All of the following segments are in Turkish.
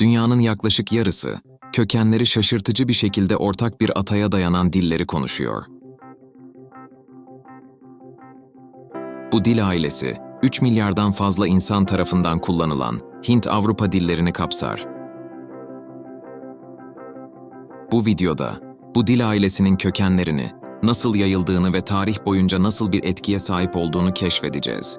Dünyanın yaklaşık yarısı, kökenleri şaşırtıcı bir şekilde ortak bir ataya dayanan dilleri konuşuyor. Bu dil ailesi, 3 milyardan fazla insan tarafından kullanılan Hint-Avrupa dillerini kapsar. Bu videoda, bu dil ailesinin kökenlerini, nasıl yayıldığını ve tarih boyunca nasıl bir etkiye sahip olduğunu keşfedeceğiz.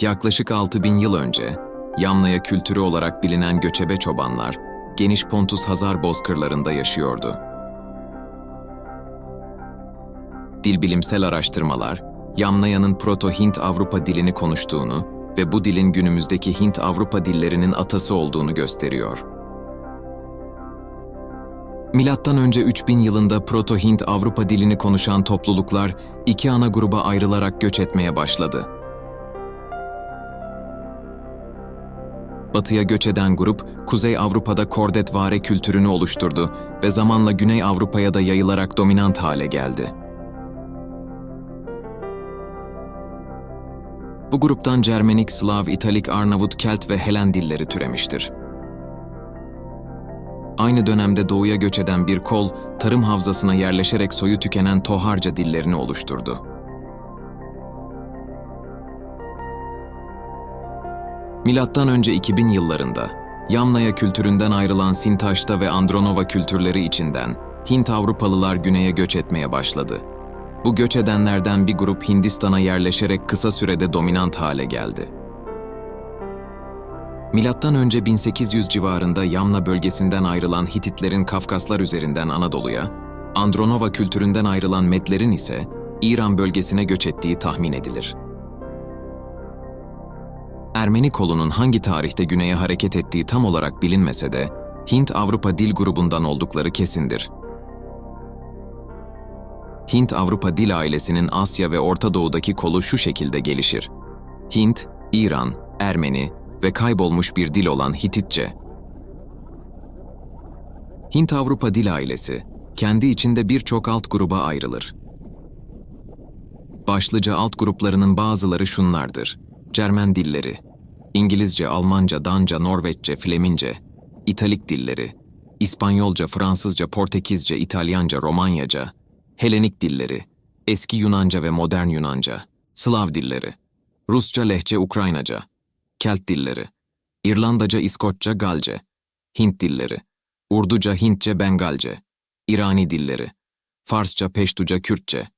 Yaklaşık 6000 yıl önce, Yamnaya kültürü olarak bilinen göçebe çobanlar, geniş Pontus Hazar bozkırlarında yaşıyordu. Dilbilimsel araştırmalar, Yamnaya'nın Proto-Hint-Avrupa dilini konuştuğunu ve bu dilin günümüzdeki Hint-Avrupa dillerinin atası olduğunu gösteriyor. Milattan önce 3000 yılında Proto-Hint-Avrupa dilini konuşan topluluklar iki ana gruba ayrılarak göç etmeye başladı. Batıya göç eden grup, Kuzey Avrupa'da kordetvare kültürünü oluşturdu ve zamanla Güney Avrupa'ya da yayılarak dominant hale geldi. Bu gruptan Cermenik, Slav, İtalik, Arnavut, Kelt ve Helen dilleri türemiştir. Aynı dönemde doğuya göç eden bir kol, tarım havzasına yerleşerek soyu tükenen Toharca dillerini oluşturdu. Milattan önce 2000 yıllarında Yamnaya kültüründen ayrılan Sintaşta ve Andronova kültürleri içinden Hint Avrupalılar güneye göç etmeye başladı. Bu göç edenlerden bir grup Hindistan'a yerleşerek kısa sürede dominant hale geldi. Milattan önce 1800 civarında Yamna bölgesinden ayrılan Hititlerin Kafkaslar üzerinden Anadolu'ya, Andronova kültüründen ayrılan Medlerin ise İran bölgesine göç ettiği tahmin edilir. Ermeni kolunun hangi tarihte güneye hareket ettiği tam olarak bilinmese de, Hint-Avrupa dil grubundan oldukları kesindir. Hint-Avrupa dil ailesinin Asya ve Orta Doğu'daki kolu şu şekilde gelişir. Hint, İran, Ermeni ve kaybolmuş bir dil olan Hititçe. Hint-Avrupa dil ailesi, kendi içinde birçok alt gruba ayrılır. Başlıca alt gruplarının bazıları şunlardır. Cermen dilleri, İngilizce, Almanca, Danca, Norveççe, Flemince, İtalik dilleri, İspanyolca, Fransızca, Portekizce, İtalyanca, Romanyaca, Helenik dilleri, eski Yunanca ve modern Yunanca, Slav dilleri, Rusça, Lehçe, Ukraynaca, Kelt dilleri, İrlandaca, İskoçça, Galce, Hint dilleri, Urduca, Hintçe, Bengalce, İrani dilleri, Farsça, Peştuca, Kürtçe,